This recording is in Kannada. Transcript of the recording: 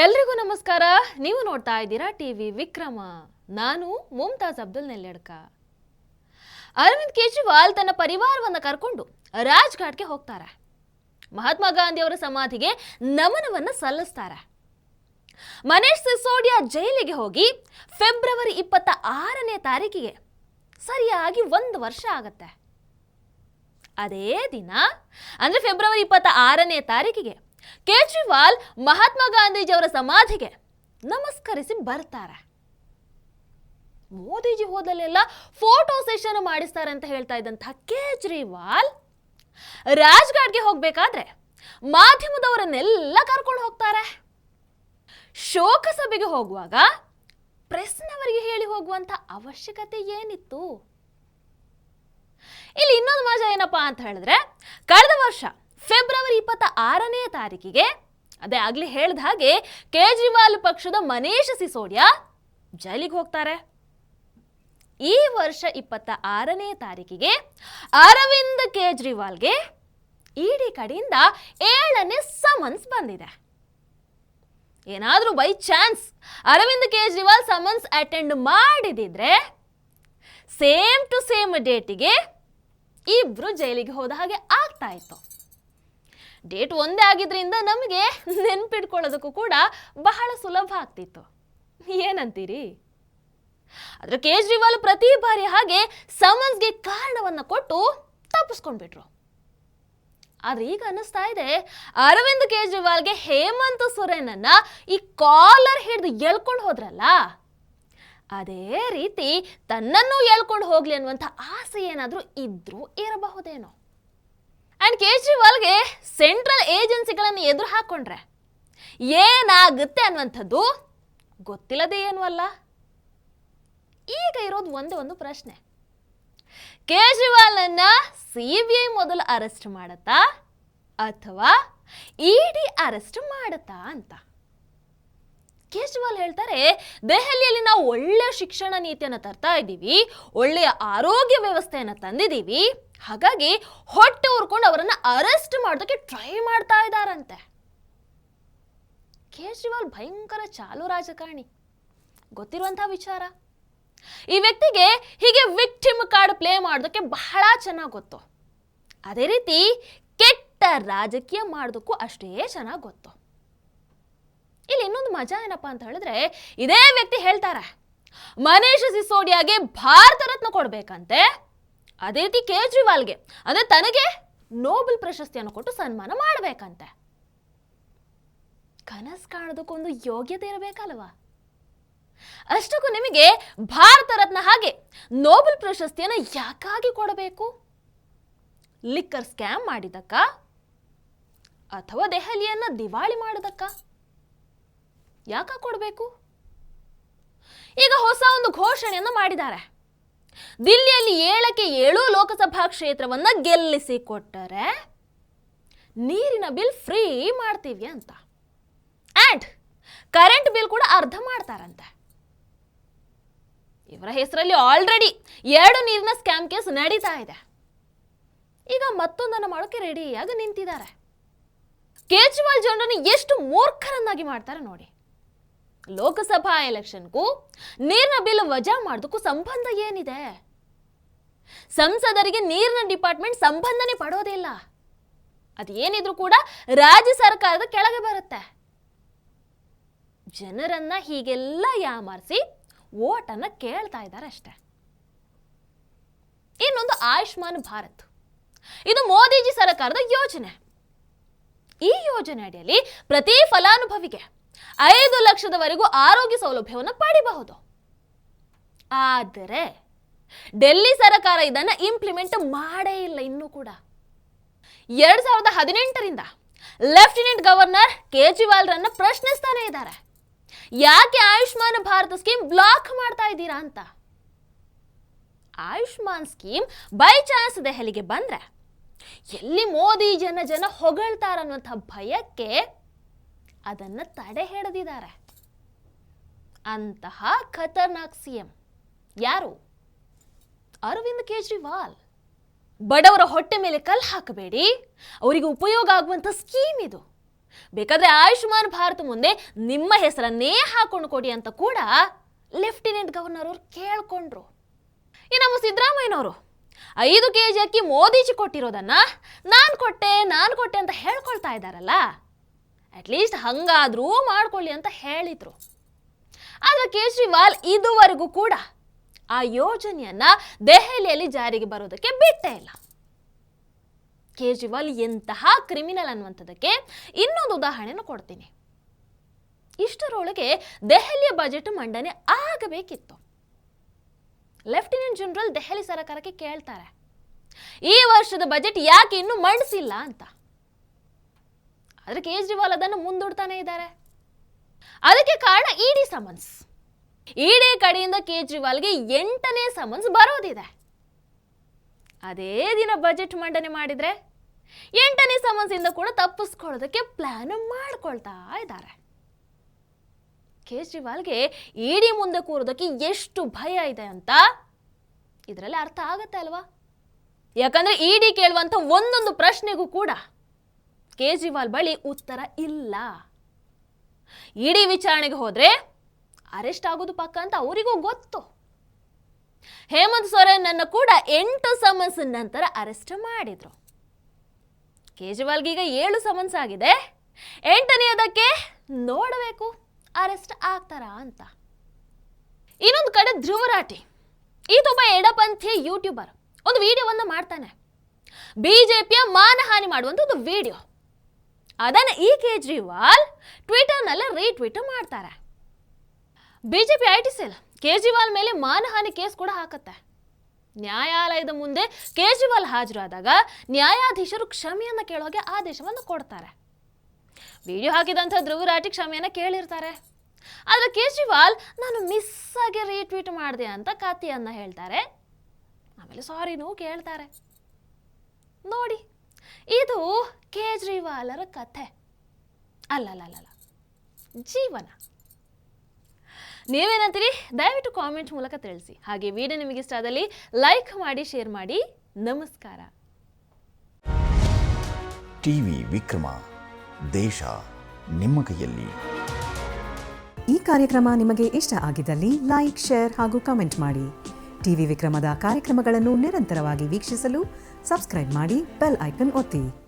ಎಲ್ರಿಗೂ ನಮಸ್ಕಾರ. ನೀವು ನೋಡ್ತಾ ಇದ್ದೀರಾ ಟಿವಿ ವಿಕ್ರಮ. ನಾನು ಮುಮ್ತಾಜ್ ಅಬ್ದುಲ್ ನೆಲ್ಲೆಡ್ಕ ಅರವಿಂದ್ ಕೇಜ್ರಿವಾಲ್ ತನ್ನ ಪರಿವಾರವನ್ನು ಕರ್ಕೊಂಡು ರಾಜ್ಘಾಟ್ಗೆ ಹೋಗ್ತಾರೆ. ಮಹಾತ್ಮ ಗಾಂಧಿ ಅವರ ಸಮಾಧಿಗೆ ನಮನವನ್ನು ಸಲ್ಲಿಸ್ತಾರೆ. ಮನೇಶ್ ಸಿಸೋಡಿಯಾ ಜೈಲಿಗೆ ಹೋಗಿ ಫೆಬ್ರವರಿ ಇಪ್ಪತ್ತ ಆರನೇ ತಾರೀಕಿಗೆ ಸರಿಯಾಗಿ ಒಂದು ವರ್ಷ ಆಗತ್ತೆ. ಅದೇ ದಿನ, ಅಂದರೆ ಫೆಬ್ರವರಿ ಇಪ್ಪತ್ತ ಆರನೇ ತಾರೀಕಿಗೆ ಕೇಜ್ರಿವಾಲ್ ಮಹಾತ್ಮ ಗಾಂಧೀಜಿಯವರ ಸಮಾಧಿಗೆ ನಮಸ್ಕರಿಸಿ ಬರ್ತಾರೆ. ಮೋದಿಜಿ ಹೋದಲ್ಲೆಲ್ಲ ಫೋಟೋ ಸೆಷನ್ ಮಾಡಿಸ್ತಾರೆ ಅಂತ ಹೇಳ್ತಾ ಇದ್ದಂತಹ ಕೇಜ್ರಿವಾಲ್ ರಾಜ್ಘಾಟ್ಗೆ ಹೋಗ್ಬೇಕಾದ್ರೆ ಮಾಧ್ಯಮದವರನ್ನೆಲ್ಲ ಕರ್ಕೊಂಡು ಹೋಗ್ತಾರೆ. ಶೋಕಸಭೆಗೆ ಹೋಗುವಾಗ ಪ್ರೆಸ್ನವರಿಗೆ ಹೇಳಿ ಹೋಗುವಂತ ಅವಶ್ಯಕತೆ ಏನಿತ್ತು? ಇಲ್ಲಿ ಇನ್ನೊಂದು ಮಜಾ ಏನಪ್ಪಾ ಅಂತ ಹೇಳಿದ್ರೆ, ಕಳೆದ ವರ್ಷ ಫೆಬ್ರವರಿ ಇಪ್ಪತ್ತ ಆರನೇ ತಾರೀಕಿಗೆ, ಅದೇ ಆಗ್ಲಿ ಹೇಳ್ದ ಹಾಗೆ ಕೇಜ್ರಿವಾಲ್ ಪಕ್ಷದ ಮನೀಷ್ ಸಿಸೋಡಿಯಾ ಜೈಲಿಗೆ ಹೋಗ್ತಾರೆ. ಈ ವರ್ಷ ಇಪ್ಪತ್ತ ಆರನೇ ತಾರೀಕಿಗೆ ಅರವಿಂದ್ ಕೇಜ್ರಿವಾಲ್ಗೆ ಇಡಿ ಕಡೆಯಿಂದ ಏಳನೇ ಸಮನ್ಸ್ ಬಂದಿದೆ. ಏನಾದರೂ by chance Arvind Kejriwal summons attend ಮಾಡಿದಿದ್ರೆ same to same ಡೇಟಿಗೆ ಇಬ್ರು ಜೈಲಿಗೆ ಹೋದ ಹಾಗೆ ಆಗ್ತಾ ಇತ್ತು. ಡೇಟ್ ಒಂದೇ ಆಗಿದ್ರಿಂದ ನಮಗೆ ನೆನ್ಪಿಟ್ಕೊಳ್ಳೋದಕ್ಕೂ ಕೂಡ ಬಹಳ ಸುಲಭ ಆಗ್ತಿತ್ತು. ಏನಂತೀರಿ? ಆದ್ರೆ ಕೇಜ್ರಿವಾಲ್ ಪ್ರತಿ ಬಾರಿ ಹಾಗೆ ಸಮನ್ಸ್ಗೆ ಕಾರಣವನ್ನ ಕೊಟ್ಟು ತಪ್ಪಿಸ್ಕೊಂಡ್ಬಿಟ್ರು. ಆದ್ರೆ ಈಗ ಅನ್ನಿಸ್ತಾ ಇದೆ, ಅರವಿಂದ್ ಕೇಜ್ರಿವಾಲ್ಗೆ ಹೇಮಂತ್ ಸೊರೇನನ್ನ ಈ ಕಾಲರ್ ಹಿಡಿದು ಎಳ್ಕೊಂಡು ಹೋದ್ರಲ್ಲ? ಅದೇ ರೀತಿ ತನ್ನನ್ನು ಎಳ್ಕೊಂಡು ಹೋಗ್ಲಿ ಅನ್ನುವಂಥ ಆಸೆ ಏನಾದರೂ ಇದ್ರೂ ಇರಬಹುದೇನೋ. ಅಂಡ್ ಕೇಜ್ರಿವಾಲ್ಗೆ ಸೆಂಟ್ರಲ್ ಏಜೆನ್ಸಿಗಳನ್ನು ಎದುರು ಹಾಕೊಂಡ್ರೆ ಏನಾಗುತ್ತೆ ಅನ್ನುವಂಥದ್ದು ಗೊತ್ತಿಲ್ಲದೆ ಏನು ಅಲ್ಲ? ಈಗ ಇರೋದು ಒಂದೇ ಒಂದು ಪ್ರಶ್ನೆ. ಕೇಜ್ರಿವಾಲ್ನ ಸಿ ಬಿ ಐ ಮೊದಲು ಅರೆಸ್ಟ್ ಮಾಡತ್ತಾ ಅಥವಾ ಇಡಿ ಅರೆಸ್ಟ್ ಮಾಡತ್ತಾ ಅಂತ? ಕೇಜ್ರಿವಾಲ್ ಹೇಳ್ತಾರೆ, ದೆಹಲಿಯಲ್ಲಿ ನಾವು ಒಳ್ಳೆಯ ಶಿಕ್ಷಣ ನೀತಿಯನ್ನು ತರ್ತಾ ಇದ್ದೀವಿ, ಒಳ್ಳೆಯ ಆರೋಗ್ಯ ವ್ಯವಸ್ಥೆಯನ್ನು ತಂದಿದ್ದೀವಿ ಹಾಗಾಗಿ ಹೊಟ್ಟೆ ಉರ್ಕೊಂಡು ಅವರನ್ನ ಅರೆಸ್ಟ್ ಮಾಡೋದಕ್ಕೆ ಟ್ರೈ ಮಾಡ್ತಾ ಇದ್ದಾರಂತೆ. ಕೇಜ್ರಿವಾಲ್ ಭಯಂಕರ ಚಾಲು ರಾಜಕಾರಣಿ. ಗೊತ್ತಿರುವಂತಹ ವಿಚಾರ. ಈ ವ್ಯಕ್ತಿಗೆ ಹೀಗೆ ವಿಕ್ಟಿಮ್ ಕಾರ್ಡ್ ಪ್ಲೇ ಮಾಡೋದಕ್ಕೆ ಬಹಳ ಚೆನ್ನಾಗಿ ಗೊತ್ತು. ಅದೇ ರೀತಿ ಕೆಟ್ಟ ರಾಜಕೀಯ ಮಾಡೋದಕ್ಕೂ ಅಷ್ಟೇ ಚೆನ್ನಾಗಿ ಗೊತ್ತು. ಇಲ್ಲಿ ಇನ್ನೊಂದು ಮಜಾ ಏನಪ್ಪಾ ಅಂತ ಹೇಳಿದ್ರೆ, ಇದೇ ವ್ಯಕ್ತಿ ಹೇಳ್ತಾರೆ, ಮನೀಶ್ ಸಿಸೋಡಿಯಾಗೆ ಭಾರತ ರತ್ನ ಕೊಡ್ಬೇಕಂತೆ. ಅದೇ ರೀತಿ ಕೇಜ್ರಿವಾಲ್ಗೆ. ಅಂದ್ರೆ ತನಗೆ ನೋಬೆಲ್ ಪ್ರಶಸ್ತಿಯನ್ನು ಕೊಟ್ಟು ಸನ್ಮಾನ ಮಾಡಬೇಕಂತೆ. ಕನಸು ಕಾಣೋದಕ್ಕೊಂದು ಯೋಗ್ಯತೆ ಇರಬೇಕಲ್ವಾ? ಅಷ್ಟಕ್ಕೂ ನಿಮಗೆ ಭಾರತ ರತ್ನ ಹಾಗೆ ನೋಬೆಲ್ ಪ್ರಶಸ್ತಿಯನ್ನು ಯಾಕಾಗಿ ಕೊಡಬೇಕು? ಲಿಕ್ಕರ್ ಸ್ಕ್ಯಾಮ್ ಮಾಡಿದಕ್ಕ ಅಥವಾ ದೆಹಲಿಯನ್ನು ದಿವಾಳಿ ಮಾಡಿದಕ್ಕ ಯಾಕ ಕೊಡಬೇಕು? ಈಗ ಹೊಸ ಒಂದು ಘೋಷಣೆಯನ್ನು ಮಾಡಿದ್ದಾರೆ. ದಿಲ್ಲಿಯಲ್ಲಿ ಏಳಕ್ಕೆ ಏಳು ಲೋಕಸಭಾ ಕ್ಷೇತ್ರವನ್ನ ಗೆಲ್ಲಿಸಿ ಕೊಟ್ಟರೆ ನೀರಿನ ಬಿಲ್ ಫ್ರೀ ಮಾಡ್ತೀವಿ ಅಂತ. ಆ್ಯಂಡ್ ಕರೆಂಟ್ ಬಿಲ್ ಕೂಡ ಅರ್ಧ ಮಾಡ್ತಾರಂತೆ. ಇವರ ಹೆಸರಲ್ಲಿ ಆಲ್ರೆಡಿ ಎರಡು ನೀರಿನ ಸ್ಕ್ಯಾಮ್ ಕೇಸ್ ನಡೀತಾ ಇದೆ. ಈಗ ಮತ್ತೊಂದನ್ನು ಮಾಡೋಕ್ಕೆ ರೆಡಿಯಾಗಿ ನಿಂತಿದ್ದಾರೆ. ಕೇಜ್ರಿವಾಲ್ ಜನರನ್ನು ಎಷ್ಟು ಮೂರ್ಖರನ್ನಾಗಿ ಮಾಡ್ತಾರೆ ನೋಡಿ. ಲೋಕಸಭಾ ಎಲೆಕ್ಷನ್ಗೂ ನೀರಿನ ಬಿಲ್ ವಜಾ ಮಾಡೋದಕ್ಕೂ ಸಂಬಂಧ ಏನಿದೆ? ಸಂಸದರಿಗೆ ನೀರಿನ ಡಿಪಾರ್ಟ್ಮೆಂಟ್ ಸಂಬಂಧನೇ ಪಡೋದಿಲ್ಲ ಅದೇನಿದ್ರು ಕೂಡ ರಾಜ್ಯ ಸರ್ಕಾರದ ಕೆಳಗೆ ಬರುತ್ತೆ. ಜನರನ್ನ ಹೀಗೆಲ್ಲ ಯಾಮಾರಿಸಿ ಓಟನ್ನ ಕೇಳ್ತಾ ಇದ್ದಾರೆ ಅಷ್ಟೆ. ಇನ್ನೊಂದು ಆಯುಷ್ಮಾನ್ ಭಾರತ್. ಇದು ಮೋದಿಜಿ ಸರ್ಕಾರದ ಯೋಜನೆ. ಈ ಯೋಜನೆ ಅಡಿಯಲ್ಲಿ ಪ್ರತಿ ಫಲಾನುಭವಿಗೆ ಐದು ಲಕ್ಷದವರೆಗೂ ಆರೋಗ್ಯ ಸೌಲಭ್ಯವನ್ನು ಪಡಿಬಹುದು. ಆದರೆ ಡೆಲ್ಲಿ ಸರ್ಕಾರ ಇದನ್ನ ಇಂಪ್ಲಿಮೆಂಟ್ ಮಾಡೇ ಇಲ್ಲ ಇನ್ನೂ ಕೂಡ. ಎರಡ್ ಸಾವಿರದ ಹದಿನೆಂಟರಿಂದ ಲೆಫ್ಟಿನೆಂಟ್ ಗವರ್ನರ್ ಕೇಜ್ರಿವಾಲ್ರನ್ನ ಪ್ರಶ್ನಿಸ್ತಾನೆ ಇದ್ದಾರೆ. ಯಾಕೆ ಆಯುಷ್ಮಾನ್ ಭಾರತ ಸ್ಕೀಮ್ ಬ್ಲಾಕ್ ಮಾಡ್ತಾ ಇದ್ದೀರಾ ಅಂತ? ಆಯುಷ್ಮಾನ್ ಸ್ಕೀಮ್ ಬೈ ಚಾನ್ಸ್ ದೆಹಲಿಗೆ ಬಂದ್ರೆ ಎಲ್ಲಿ ಮೋದಿ ಜನ ಜನ ಹೊಗಳ್ತಾರನ್ನುವಂಥ ಭಯಕ್ಕೆ ಅದನ್ನು ತಡೆ ಹಿಡಿದಿದ್ದಾರೆ ಅಂತಹ ಖತರ್ನಾಕ್ ಸಿ ಎಂ ಯಾರು? ಅರವಿಂದ್ ಕೇಜ್ರಿವಾಲ್. ಬಡವರ ಹೊಟ್ಟೆ ಮೇಲೆ ಕಲ್ಲು ಹಾಕಬೇಡಿ. ಅವರಿಗೆ ಉಪಯೋಗ ಆಗುವಂಥ ಸ್ಕೀಮ್ ಇದು. ಬೇಕಾದ್ರೆ ಆಯುಷ್ಮಾನ್ ಭಾರತ್ ಮುಂದೆ ನಿಮ್ಮ ಹೆಸರನ್ನೇ ಹಾಕೊಂಡು ಕೊಡಿ ಅಂತ ಕೂಡ ಲೆಫ್ಟಿನೆಂಟ್ ಗವರ್ನರ್ ಅವರು ಕೇಳ್ಕೊಂಡ್ರು. ಈ ನಮ್ಮ ಸಿದ್ದರಾಮಯ್ಯನವರು, ಐದು ಕೆ ಜಿ ಅಕ್ಕಿ ಮೋದಿಜಿ ಕೊಟ್ಟಿರೋದನ್ನ ನಾನು ಕೊಟ್ಟೆ ನಾನು ಕೊಟ್ಟೆ ಅಂತ ಹೇಳ್ಕೊಳ್ತಾ ಇದ್ದಾರಲ್ಲ? ಅಟ್ಲೀಸ್ಟ್ ಹಂಗಾದರೂ ಮಾಡ್ಕೊಳ್ಳಿ ಅಂತ ಹೇಳಿದ್ರು. ಆದರೆ ಕೇಜ್ರಿವಾಲ್ ಇದುವರೆಗೂ ಕೂಡ ಆ ಯೋಜನೆಯನ್ನ ದೆಹಲಿಯಲ್ಲಿ ಜಾರಿಗೆ ಬರೋದಕ್ಕೆ ಬಿಟ್ಟೇ ಇಲ್ಲ. ಕೇಜ್ರಿವಾಲ್ ಎಂತಹ ಕ್ರಿಮಿನಲ್ ಅನ್ನುವಂಥದ್ದಕ್ಕೆ ಇನ್ನೊಂದು ಉದಾಹರಣೆನ ಕೊಡ್ತೀನಿ. ಇಷ್ಟರೊಳಗೆ ದೆಹಲಿಯ ಬಜೆಟ್ ಮಂಡನೆ ಆಗಬೇಕಿತ್ತು. ಲೆಫ್ಟಿನೆಂಟ್ ಜನರಲ್ ದೆಹಲಿ ಸರ್ಕಾರಕ್ಕೆ ಕೇಳ್ತಾರೆ, ಈ ವರ್ಷದ ಬಜೆಟ್ ಯಾಕೆ ಇನ್ನೂ ಮಂಡಿಸಿಲ್ಲ ಅಂತ. ಆದ್ರೆ ಕೇಜ್ರಿವಾಲ್ ಅದನ್ನು ಮುಂದೂಡ್ತಾನೆ ಇದ್ದಾರೆ. ಅದಕ್ಕೆ ಕಾರಣ ಇಡಿ ಸಮನ್ಸ್. ಇಡಿ ಕಡೆಯಿಂದ ಕೇಜ್ರಿವಾಲ್ಗೆ ಎಂಟನೇ ಸಮನ್ಸ್ ಬರೋದಿದೆ. ಅದೇ ದಿನ ಬಜೆಟ್ ಮಂಡನೆ ಮಾಡಿದರೆ ಎಂಟನೇ ಸಮನ್ಸ್ ಇಂದ ಕೂಡ ತಪ್ಪಿಸ್ಕೊಳ್ಳೋದಕ್ಕೆ ಪ್ಲಾನ್ ಮಾಡ್ಕೊಳ್ತಾ ಇದ್ದಾರೆ. ಕೇಜ್ರಿವಾಲ್ಗೆ ಇಡಿ ಮುಂದೆ ಕೂರೋದಕ್ಕೆ ಎಷ್ಟು ಭಯ ಇದೆ ಅಂತ ಇದರಲ್ಲಿ ಅರ್ಥ ಆಗತ್ತೆ ಅಲ್ವಾ? ಯಾಕಂದ್ರೆ ಇಡಿ ಕೇಳುವಂತ ಒಂದೊಂದು ಪ್ರಶ್ನೆಗೂ ಕೂಡ ಕೇಜ್ರಿವಾಲ್ ಬಳಿ ಉತ್ತರ ಇಲ್ಲ. ಇಡಿ ವಿಚಾರಣೆಗೆ ಹೋದ್ರೆ ಅರೆಸ್ಟ್ ಆಗೋದು ಪಕ್ಕ ಅಂತ ಅವರಿಗೂ ಗೊತ್ತು. ಹೇಮಂತ್ ಸೊರೇನ್ ಕೂಡ ಎಂಟು ಸಮನ್ಸ್ ನಂತರ ಅರೆಸ್ಟ್ ಮಾಡಿದ್ರು. ಕೇಜ್ರಿವಾಲ್ಗೀಗ ಏಳು ಸಮನ್ಸ್ ಆಗಿದೆ. ಎಂಟನೆಯದಕ್ಕೆ ನೋಡಬೇಕು ಅರೆಸ್ಟ್ ಆಗ್ತಾರಾ ಅಂತ. ಇನ್ನೊಂದು ಕಡೆ ಧ್ರುವರಾಟಿ. ಈತೊಬ್ಬ ಎಡಪಂಥೀಯ ಯೂಟ್ಯೂಬರ್. ಒಂದು ವಿಡಿಯೋವನ್ನು ಮಾಡ್ತಾನೆ. ಬಿಜೆಪಿಯ ಮಾನಹಾನಿ ಮಾಡುವಂತ ಒಂದು ವಿಡಿಯೋ. ಅದನ್ನ ಈ ಕೇಜ್ರಿವಾಲ್ ಟ್ವಿಟರ್ನಲ್ಲಿ ರೀಟ್ವೀಟ್ ಮಾಡ್ತಾರೆ. BJP I T cell Kejriwal ಮೇಲೆ ಮಾನಹಾನಿ ಕೇಸ್ ಕೂಡ ಹಾಕತ್ತೆ. ನ್ಯಾಯಾಲಯದ ಮುಂದೆ ಕೇಜ್ರಿವಾಲ್ ಹಾಜರಾದಾಗ ನ್ಯಾಯಾಧೀಶರು ಕ್ಷಮೆಯನ್ನು ಕೇಳೋಗೆ ಆದೇಶವನ್ನು ಕೊಡ್ತಾರೆ. ವಿಡಿಯೋ ಹಾಕಿದಂಥ ಧ್ರುವರಾಟಿ ಕ್ಷಮೆಯನ್ನು ಕೇಳಿರ್ತಾರೆ. ಆದರೆ ಕೇಜ್ರಿವಾಲ್, ನಾನು ಮಿಸ್ ಆಗಿ ರೀಟ್ವೀಟ್ ಮಾಡಿದೆ ಅಂತ ಕಥೆಯನ್ನ ಹೇಳ್ತಾರೆ. ಆಮೇಲೆ ಸಾರಿನೂ ಕೇಳ್ತಾರೆ. ನೋಡಿ, ಇದು ಕೇಜ್ರಿವಾಲರ ಕಥೆ. ಅಲ್ಲಲ್ಲ ಜೀವನ. ನೀವೇನಂತೀರಿ? ದಯವಿಟ್ಟು ಕಾಮೆಂಟ್ ಮೂಲಕ ತಿಳಿಸಿ. ಹಾಗೆ ವಿಡಿಯೋ ನಿಮಗೆ ಇಷ್ಟ ಆದಲ್ಲಿ ಲೈಕ್ ಮಾಡಿ ಶೇರ್ ಮಾಡಿ. ನಮಸ್ಕಾರ. ಟಿವಿ ವಿಕ್ರಮ. ದೇಶ ನಿಮ್ಮ ಕೈಯಲ್ಲಿ. ಈ ಕಾರ್ಯಕ್ರಮ ನಿಮಗೆ ಇಷ್ಟ ಆಗಿದ್ದಲ್ಲಿ ಲೈಕ್ ಶೇರ್ ಹಾಗೂ ಕಮೆಂಟ್ ಮಾಡಿ. ಟಿವಿ ವಿಕ್ರಮದ ಕಾರ್ಯಕ್ರಮಗಳನ್ನು ನಿರಂತರವಾಗಿ ವೀಕ್ಷಿಸಲು ಸಬ್ಸ್ಕ್ರೈಬ್ ಮಾಡಿ ಬೆಲ್ ಐಕನ್ ಒತ್ತಿ.